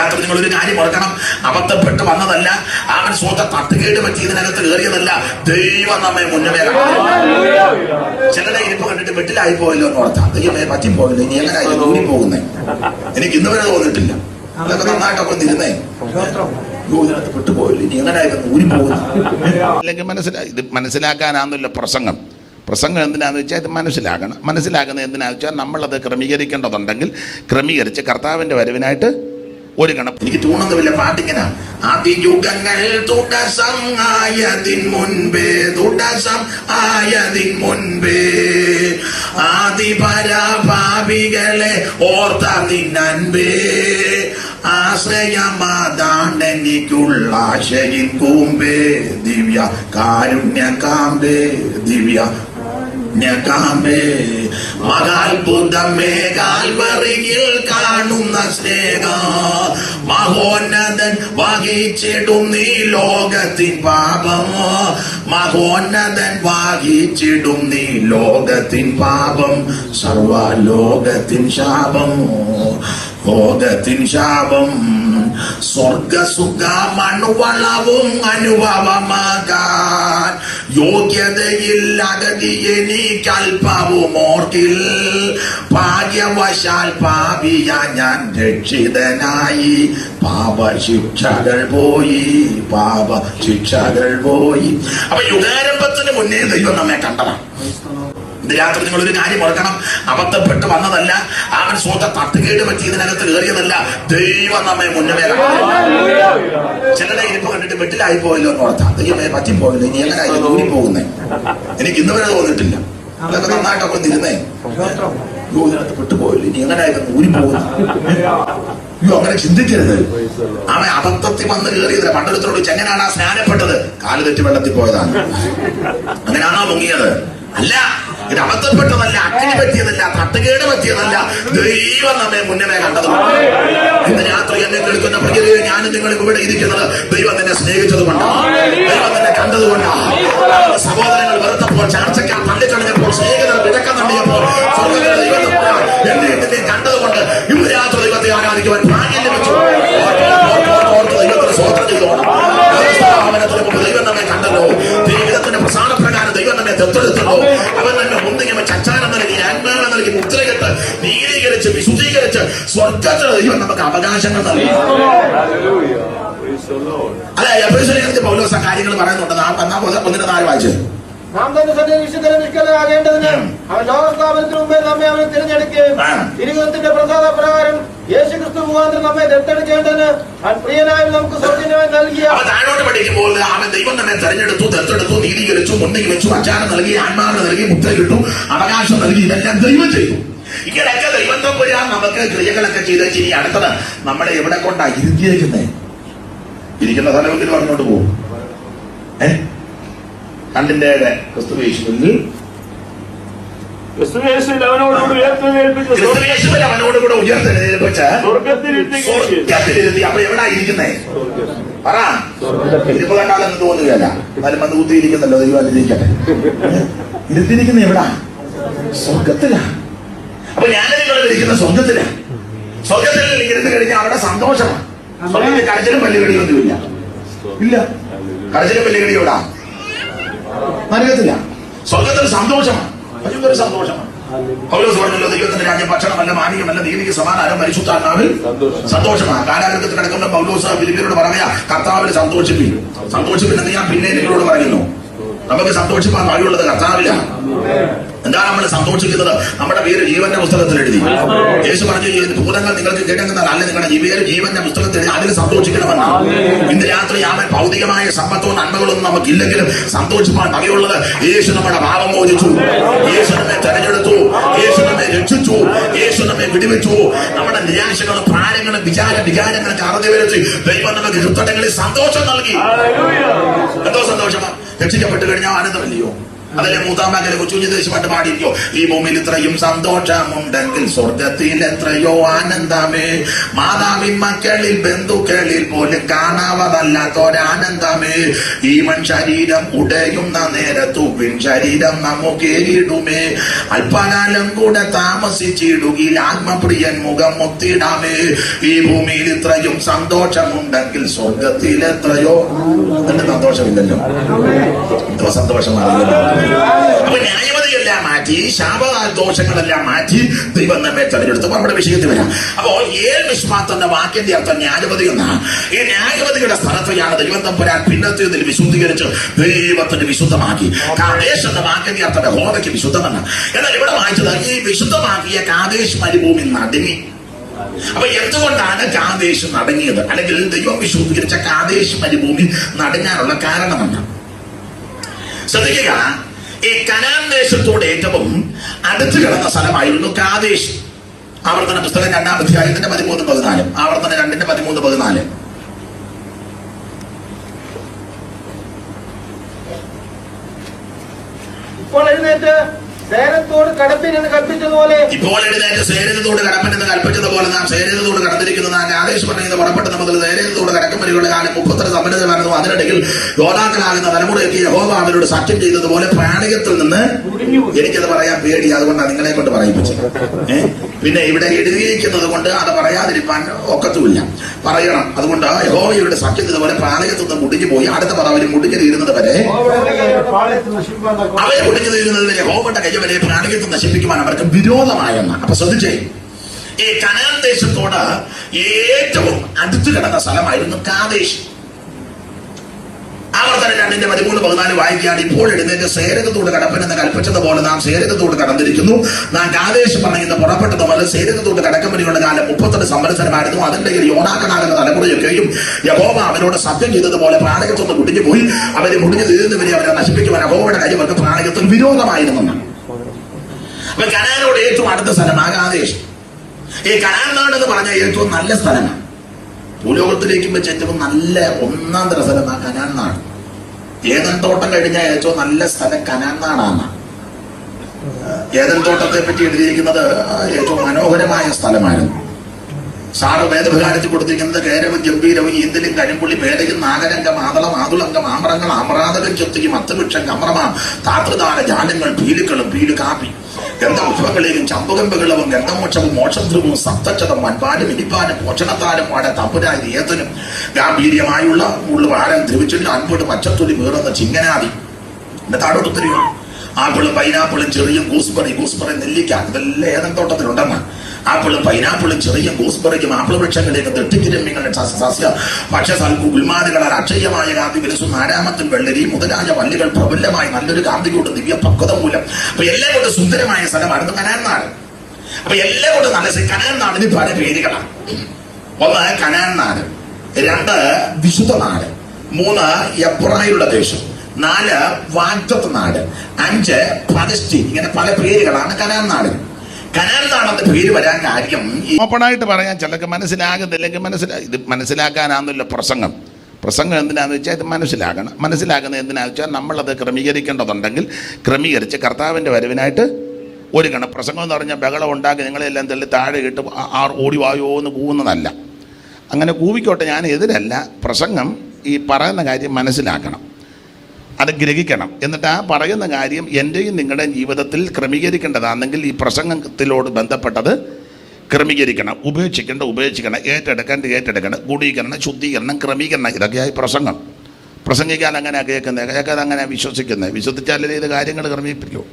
രാത്രി നിങ്ങൾ ഒരു കാര്യം ഓർക്കണം അബദ്ധപ്പെട്ട് വന്നതല്ല. അവൻ സ്വന്തം തട്ടുകേട് പറ്റി ഇതിനകത്ത് കയറിയതല്ല. ദൈവം നമ്മെ മുന്നമേ ചിലരെ ഇരിപ്പ് കണ്ടിട്ട് വെട്ടിലായി പോയല്ലോ എന്ന് ഓർത്താ. ദൈവമേ പറ്റിപ്പോയില്ല ഇനി എങ്ങനെ ഊരി പോകുന്നേ? എനിക്ക് ഇന്ന് വരെ തോന്നിട്ടില്ല അതൊക്കെ നന്നായിട്ടൊക്കെ ഇരുന്നേ അല്ലെങ്കിൽ മനസ്സിലായി ഇത് മനസ്സിലാക്കാനാന്നില്ല പ്രസംഗം. പ്രസംഗം എന്തിനാന്ന് വെച്ചാൽ ഇത് മനസ്സിലാക്കണം മനസ്സിലാക്കുന്നത് എന്തിനാന്ന് വെച്ചാൽ നമ്മളത് ക്രമീകരിക്കേണ്ടതുണ്ടെങ്കിൽ ക്രമീകരിച്ച് കർത്താവിന്റെ വരവിനായിട്ട് ഒരുങ്ങണം എനിക്ക് തൂണൊന്നുമില്ല പാട്ടിങ്ങനെ. അതിയുഗങ്ങൾ യുഗങ്ങൾ തുടസം ആയതിൻ മുൻപേ തുടസം ആയതിൻ മുൻപേ. ആദിപരാഭാവികളെ ഓർത്ത നിന്നൻപേ. ആശ്രയമാതാണ്ടെനിക്കുള്ള ആശയിൻ കൂമ്പേ ദിവ്യ കാരുണ്യ കാമ്പേ ദിവ്യ ഞകാമേ മകാത്ഭുതമേ കാൽവറിയിൽ കാണുന്ന സ്നേഹ മഹോന്നതൻ വഹിച്ചിടും നീ ലോകത്തിൻ പാപം മഹോന്നതൻ വാഹിച്ചിടും നീ ലോകത്തിൻ പാപം സർവലോകത്തിൻ ശാപം ലോകത്തിൻ ശാപം. സ്വർഗസുഖ മണുവളവും അനുഭവമാകാൻ യോഗ്യതയിൽ അഗതിയെ എനിക്കൽപ്പവും ഓർക്കിൽ. ഭാഗ്യവശാൽ പാപിയ ഞാൻ രക്ഷിതനായി. പാപ ശിക്ഷകൾ പോയി പാപ ശിക്ഷകൾ പോയി. അപ്പൊ യുഗാരംഭത്തിന് മുന്നേ ദൈവം നമ്മെ കണ്ടതാണ് ഇത് രാത്രി നിങ്ങൾ ഒരു കാര്യം ഓർക്കണം. അബദ്ധപ്പെട്ട് വന്നതല്ല അവൻ സ്വന്തം തട്ടുകേട് പറ്റി ഇതിനകത്ത് കയറിയതല്ല ദൈവം നമ്മെ മുന്നമേ ചിലരുടെ ഇരിപ്പ് കണ്ടിട്ട് വെട്ടിലായി പോയല്ലോ എന്ന് ഓർത്താ. ദൈവമേ പറ്റിപ്പോയില്ല. ഇനി എങ്ങനെ ഊരി പോകുന്നേ എനിക്ക് ഇന്ന് വരെ തോന്നിട്ടില്ല അതൊക്കെ നന്നായിട്ടൊക്കെ ഒന്നിരുന്നേ അയ്യോ ഇതിനകത്ത് പെട്ടുപോയില്ല? ഇനി എങ്ങനെയായിരുന്നു ഊരി പോകുന്നത്? അയ്യോ അങ്ങനെ ചിന്തിക്കരുത്. അവൻ അബദ്ധത്തിൽ വന്ന് കയറിയതില്ല പണ്ടൊരുത്തരോട് ചെങ്ങനാണ് ആ സ്നാനപ്പെട്ടത്? കാൽ തെറ്റി വെള്ളത്തിൽ പോയതാണ്. അങ്ങനെയാണോ മുങ്ങിയത്? അല്ല ഇത് അബദ്ധപ്പെട്ടതല്ല അക്കിനി പറ്റിയതല്ല തട്ടുകേട് പറ്റിയതല്ല. ദൈവം നമ്മെ മുന്നമേ കണ്ടത്. ഇന്ന് രാത്രി എന്നെ കേൾക്കുന്ന പ്രിയരെ ഞാനും നിങ്ങൾ ഇവിടെ ഇരിക്കുന്നത് ദൈവം നിന്നെ സ്നേഹിച്ചതുകൊണ്ടാണ് ദൈവം നിന്നെ കണ്ടതുകൊണ്ടാണ് സഹോദരങ്ങൾ വെറുത്തപ്പോൾ ചാർച്ചയ്ക്കാൻ തള്ളിക്കളഞ്ഞപ്പോൾ സ്നേഹിതർ നൽകി മുദ്രകെട്ട് നീതീകരിച്ച് വിശുദ്ധീകരിച്ച് സ്വർഗത്തിൽ ദൈവം നമുക്ക് അവകാശങ്ങൾ നൽകി. അല്ല എപ്പോഴും പൗലോസ കാര്യങ്ങൾ പറയുന്നുണ്ട് നാം ഒന്നാം ഒന്നിന് നാല് വായിച്ചു. നാം തന്നെ വിശുദ്ധരെ നിഷ്കലാകേണ്ടതിന് അവൻ ലോകസ്ഥാപനത്തിന് മുമ്പേ നമ്മെ അവനെ തിരഞ്ഞെടുക്കുകയും ആ. തിരുവനന്തപുരത്തിന്റെ പ്രസാദ പ്രകാരം യേശു ക്രിസ്തു മുഖാന്തരം നമ്മെ ദത്തെടുക്കേണ്ടതിന് അവൻ പ്രിയനായി നമുക്ക് സൗജന്യമായി നൽകിയ താഴോട്ട് പഠിക്കുമ്പോൾ അവൻ ദൈവം തന്നെ തെരഞ്ഞെടുത്തു ദത്തെടുത്തു നീതീകരിച്ചു മുന്നിൽ വെച്ചു അച്ചാരം നൽകി ആത്മാവിന് നൽകി മുദ്രയിട്ടു അവകാശം നൽകി ഇതെല്ലാം ദൈവം ചെയ്തു. ഇങ്ങനെയൊക്കെ ദൈവം തമ്പുരാൻ നമുക്ക് ക്രിയകളൊക്കെ ചെയ്ത ഇനി അടുത്തത് നമ്മളെ എവിടെ കൊണ്ടാ ഇരുത്തിയിരിക്കുന്നേ ഇരിക്കുന്ന സ്ഥലത്തിൽ പറഞ്ഞോട്ട് പോകും. ഏ? കണ്ടിന്റെ ക്രിസ്തു യേശുവിൽ അവനോട് കൂടെ ഉയർത്തെഴുന്നേൽപ്പിച്ച് സ്വർഗത്തിലിരുത്തി സ്വർഗത്തിലിരുത്തി അപ്പൊ എവിടാ ഇരിക്കുന്നേ? പറ. ഇരിപ്പ് കണ്ടാലെന്ന് തോന്നുകയല്ല. എന്നാലും വന്ന് കുത്തിയിരിക്കുന്നല്ലോ ദൈവം ഇരിക്കട്ടെ ഇരുത്തിരിക്കുന്ന എവിടാ? സ്വർഗത്തിലാ അപ്പൊ നിങ്ങൾ ഇരിക്കുന്ന സ്വർഗത്തിലാ സ്വർഗത്തിൽ ഇരുന്ന് കഴിഞ്ഞാൽ അവിടെ സന്തോഷമാണ് സ്വർഗത്തിൽ പല്ലുകടിയൊന്നുമില്ല ഇല്ല. കടച്ചിലും പല്ലുകടി എവിടാ? നരകത്തില്ല സ്വർഗത്തിൽ സന്തോഷമാണ്. ഭയങ്കര സന്തോഷമാണ്. പൗലോസ് പറഞ്ഞല്ലോ ദൈവത്തിന്റെ രാജ്യം ഭക്ഷണമല്ല മാനികമല്ല നീതിക്ക് സമാധാനം പരിശുദ്ധാത്മാവിൽ സന്തോഷമാണ്. കാലാഗ്രഹത്തിൽ കിടക്കുന്ന പൗലോസ് ഫിലിപ്പിനോട് പറയാ കർത്താവിൽ സന്തോഷിപ്പിക്കും. സന്തോഷിപ്പില്ലെന്ന് ഞാൻ പിന്നെ നിങ്ങളോട് പറയുന്നു. നമുക്ക് സന്തോഷിപ്പാൻ വഴിയുള്ളത് കർത്താവിലാണ്. എന്താണ് നമ്മൾ സന്തോഷിക്കുന്നത് നമ്മുടെ പേര് ജീവന്റെ പുസ്തകത്തിൽ എഴുതി. യേശു പറഞ്ഞു "ഈ ഭൂതങ്ങൾ നിങ്ങൾക്ക് കേൾക്കുന്നത് അല്ല നിങ്ങളുടെ ഈ പേര് ജീവന്റെ പുസ്തകത്തിൽ എഴുതി അതിൽ സന്തോഷിക്കണമെന്നാണ് ഇന്ന് രാത്രി അവൻ ഭൗതികമായ സമ്പത്തോ നന്മകളൊന്നും നമുക്കില്ലെങ്കിലും സന്തോഷിപ്പാൻ വകയുള്ളത് യേശു നമ്മുടെ ഭാവം മോചിച്ചു. യേശു നമ്മെ തെരഞ്ഞെടുത്തു. യേശു നമ്മെ രക്ഷിച്ചു. യേശു നമ്മെ വിടുവിച്ചു. നമ്മുടെ നിരാശകളും ഭാരങ്ങളും വിചാര വികാരങ്ങളൊക്കെ അറുതി വരച്ച് ദൈവം നമുക്ക് ഹൃദയങ്ങളിൽ സന്തോഷം നൽകി. എന്തോ സന്തോഷമാ രക്ഷിക്കപ്പെട്ട് കഴിഞ്ഞാൽ ആനന്ദമല്ലയോ? അതല്ലേ മൂത്താമ്പാക്കലെ കൊച്ചുഞ്ഞു ദേശമായിട്ട് പാടിയിരിക്കോ? ഈ ഭൂമിയിൽ ഇത്രയും സന്തോഷമുണ്ടെങ്കിൽ സ്വർഗത്തിൽ എത്രയോ ആനന്ദമേ. മാതാവിൻ മക്കളിൽ ബന്ധുക്കളിൽ പോലും കാണാവതല്ലാത്തൊരാനന്ദമേ ഈ മൺ ശരീരം ഉടയുന്ന നേരത്തു പിൻ ശരീരം നമുക്കേറിയിടുമേ. അല്പകാലം കൂടെ താമസിച്ചിടുകിൽ ആത്മപ്രിയൻ മുഖം മുത്തിടാമേ. ഈ ഭൂമിയിൽ ഇത്രയും സന്തോഷമുണ്ടെങ്കിൽ സ്വർഗത്തിൽ എത്രയോ അതിന്റെ സന്തോഷമില്ലല്ലോ. സന്തോഷം സന്തോഷമാണല്ലോ അപ്പൊ ന്യായവതിയെല്ലാം മാറ്റി ശാപദോഷങ്ങളെല്ലാം മാറ്റി ദൈവം നമ്മെ തെരഞ്ഞെടുത്തു നമ്മുടെ വിഷയത്തിൽ വരാം. അപ്പോ ഏൽ മിസ്മാത്ത് എന്ന അർത്ഥം ന്യായവതി എന്നാണ്. ഈ ന്യായവതിയുടെ സ്ഥലത്തെയാണ് ദൈവം തമ്പുരാൻ പിന്നത്തേതിൽ വിശുദ്ധീകരിച്ച് ദൈവത്തിന് വിശുദ്ധമാക്കി. കാദേശ് എന്ന വാക്കിന്റെ അർത്ഥം ഹോദയ്ക്ക് വിശുദ്ധമെന്ന് എന്നാൽ ഇവിടെ വായിച്ചത് ഈ വിശുദ്ധമാക്കിയ കാദേശ് മരുഭൂമി നടുങ്ങി. അപ്പൊ എന്തുകൊണ്ടാണ് കാദേശ് നടങ്ങിയത്? അല്ലെങ്കിൽ ദൈവം വിശുദ്ധീകരിച്ച കാദേശ് മരുഭൂമി നടങ്ങാനുള്ള കാരണമെന്ന് ശ്രദ്ധിക്കുക. ഈ കനാൻ ദേശത്തോട് ഏറ്റവും അടുത്ത് കിടന്ന സ്ഥലമായിരുന്നു കാദേശ്. ആവർത്തന പുസ്തകം രണ്ടാം അധ്യായത്തിന്റെ പതിമൂന്ന് പതിനാല്. ആവർത്തന രണ്ടിന്റെ പതിമൂന്ന് പതിനാല്. ഇപ്പോൾ എഴുന്നേറ്റ്. സേനത്തോട് കടപ്പിൻ എന്ന് കൽപ്പിച്ചതുപോലെ ഇപ്പോൾ എഴുന്നേറ്റ് സേരതത്തോട് കടപ്പനെന്ന് കൽപ്പിച്ചതുപോലെ നാം സേരതത്തോട് കടന്നിരിക്കുന്നത് നാം ആദേശ് പറയുന്നത് പുറപ്പെട്ട മുതൽ സേരതത്തോട് കടക്കം വരെയുള്ള കാലം മുപ്പത്തര സമ്പന്നതമായിരുന്നു അതിനിടയിൽ യോനാക്കളാകുന്ന തലമുറയ്ക്ക് യഹോബ അവരോട് സത്യം ചെയ്തതുപോലെ പ്രാണികത്തിൽ നിന്ന് എനിക്കത് പറയാൻ പേടി. അതുകൊണ്ടാണ് നിങ്ങളെ കൊണ്ട് പറയിപ്പിച്ചത്? പിന്നെ ഇവിടെ എഴുതിയിരിക്കുന്നത് കൊണ്ട് അത് പറയാതിരിക്കാൻ ഒക്കത്തുമില്ല. പറയണം. അതുകൊണ്ട് യഹോവയുടെ സത്യം ഇതുപോലെ പ്രാണികത്തിൽ നിന്ന് മുടിഞ്ഞു പോയി. അടുത്ത പറവര് മുടിഞ്ഞു തീരുന്നത് വരെ അവരെ മുടിഞ്ഞു തീരുന്നത് വരെ യഹോവയുടെ കയ്യവരെ പ്രാണികത്തെ നശിപ്പിക്കുവാൻ അവർക്ക് വിരോധമായെന്ന് അപ്പൊ ശ്രദ്ധിച്ചേ ഈ കനാൻ ദേശത്തോട് ഏറ്റവും അടുത്തു കിടന്ന സ്ഥലമായിരുന്നു കാദേശ്. ആവർത്തന രണ്ടിന്റെ പതിമൂന്ന് പതിനാല് വായിക്കുകയാണ് ഇപ്പോൾ എഴുന്നേറ്റ് സേരകത്തോട് കടപ്പനെന്ന് കൽപ്പിച്ചതുപോലെ നാം സേരകത്തോട് കടന്നിരിക്കുന്നു. നാം കാദേശ് പറയുന്ന പുറപ്പെട്ടതുപോലെ സേരകത്തോട് കടക്കം വരെയുള്ള കാലം മുപ്പത്തെട്ട് സംവത്സരമായിരുന്നു. അതിന്റെ യോനാക്കനാകുന്ന തലമുറയൊക്കെയും യഹോവ അവരോട് സത്യം ചെയ്തതുപോലെ പ്രാണകത്തൊന്ന് മുടിഞ്ഞു പോയി അവരെ മുടിഞ്ഞു തീരുന്നവരെ അവരെ നശിപ്പിക്കുവാൻ യഹോവയുടെ കാര്യം അവർക്ക് പ്രാണകത്തിൽ വിരോധമായിരുന്നു അപ്പൊ കനാനോട് ഏറ്റവും അടുത്ത സ്ഥലമാണ് കാദേശ് ഈ കനാൻ നാട് എന്ന് പറഞ്ഞാൽ ഏറ്റവും നല്ല സ്ഥലമാണ്. ഭൂലോകത്തിലേക്കും വെച്ച് ഏറ്റവും നല്ല ഒന്നാം തര സ്ഥലമാണ് കനാൻ നാട് ഏതൻ തോട്ടം കഴിഞ്ഞാൽ ഏറ്റവും നല്ല സ്ഥലം കനാൻ നാടാണ് ഏതൻ തോട്ടത്തെ പറ്റി എഴുതിയിരിക്കുന്നത് ഏറ്റവും മനോഹരമായ സ്ഥലമായിരുന്നു. സാറ് വേദഭകാരത്തിൽ കൊടുത്തിരിക്കുന്നത് കേരവും ഗംഭീരവും ഈന്തലും കരിമ്പുള്ളി പേടയും നാഗരംഗം ആതളം ആതുളങ്കം ആമ്രങ്ങൾ ആമ്രാതകം ചൊത്തിയും അത്തവൃക്ഷം കമ്രമാം താതൃദാന ജാലങ്ങൾ പീലുക്കളും പീലു കാപ്പി ഗന്ധപുഷ്പങ്ങളെയും ചമ്പകമ്പകളവും ഗന്ധമോക്ഷവും മോക്ഷധ്രുവും സപ്തക്ഷതം ഇനിപ്പാനും പോഷണത്താലും പാട തമ്പുരായി ഏതനും. ഗാംഭീര്യമായുള്ള ഉള്ളുവാരം ധ്രുവിച്ചുള്ള അൻപോട്ട് പച്ചത്തുലി വീറുന്ന ചിങ്ങനാദി. താഴോട്ട് തരുമോ ആപ്പിളും പൈനാപ്പിളും ചെറിയ ഗൂസ്ബറി ഗൂസ്ബറി നെല്ലിക്ക ഇതെല്ലാം ഏതെങ്കിലും തോട്ടത്തിലുണ്ടെന്ന് ആപ്പിളും പൈനാപ്പിളും ചെറിയ ഗൂസ്ബറിക്കും ആപ്പിൾ വൃക്ഷങ്ങളിലേക്ക് തെട്ടിക്കിരമ്യങ്ങളുടെ സസ്യ. ഭക്ഷ്യസൽക്കു ഉന്മാദങ്ങളാൽ അക്ഷയമായ കാന്തി വിലസും ആരാമത്തും വെള്ളരി മുതലായ വള്ളികൾ പ്രബലമായി നല്ലൊരു കാന്തി കൂട്ട് ദിവ്യ പക്വത മൂലം. അപ്പൊ എല്ലാം കൊണ്ട് സുന്ദരമായ സ്ഥലമായിരുന്നു കനാൻ നാട്. അപ്പൊ എല്ലാം കൊണ്ട് നല്ല. കനാൻ നാടിന് പല പേരുകളാണ്. ഒന്ന് കനാൻ നാട്. രണ്ട് വിശുദ്ധ നാട്. മൂന്ന് എബ്രായിലുള്ള ദേശം. നാല് വാഗ്ദത്ത് നാട്. അഞ്ച് പലസ്തീൻ ഇങ്ങനെ പല പേരുകളാണ് കനാൻ നാട്. പേര് വരാൻ കാര്യം ഓപ്പണായിട്ട് പറയാൻ ചിലക്ക് മനസ്സിലാകുന്നില്ലെങ്കിൽ മനസ്സിലാ ഇത് മനസ്സിലാക്കാനാണെന്നല്ലോ പ്രസംഗം. പ്രസംഗം എന്തിനാന്ന് വെച്ചാൽ ഇത് മനസ്സിലാകണം. മനസ്സിലാക്കുന്നത് എന്തിനാന്ന് വെച്ചാൽ നമ്മളത് ക്രമീകരിക്കേണ്ടതുണ്ടെങ്കിൽ ക്രമീകരിച്ച് കർത്താവിന്റെ വരവിനായിട്ട് ഒരുക്കണം പ്രസംഗം എന്ന് പറഞ്ഞാൽ ബഹളം ഉണ്ടാക്കി നിങ്ങളെല്ലാം തള്ളി താഴെ ഇട്ട് ആർ ആ ഓടി വായോ എന്ന് കൂവുന്നതല്ല. അങ്ങനെ കൂവിക്കോട്ടെ. ഞാൻ എതിരല്ല. പ്രസംഗം ഈ പറയുന്ന കാര്യം മനസ്സിലാക്കണം. അത് ഗ്രഹിക്കണം എന്നിട്ട് ആ പറയുന്ന കാര്യം എന്റെയും നിങ്ങളുടെയും ജീവിതത്തിൽ ക്രമീകരിക്കേണ്ടതാണെങ്കിൽ ഈ പ്രസംഗത്തിലോട് ബന്ധപ്പെട്ടത് ക്രമീകരിക്കണം. ഉപേക്ഷിക്കേണ്ട ഉപേക്ഷിക്കണം. ഏറ്റെടുക്കേണ്ട ഏറ്റെടുക്കണം ഗുണീകരണം ശുദ്ധീകരണം ക്രമീകരണം. ഇതൊക്കെയായി പ്രസംഗം. പ്രസംഗിക്കാൻ അങ്ങനെ കേൾക്കുന്നത് കേൾക്കാതെ അങ്ങനെ വിശ്വസിക്കുന്നത് വിശ്വസിച്ചാലേ ഇത് കാര്യങ്ങൾ ക്രമീകരിക്കൂ?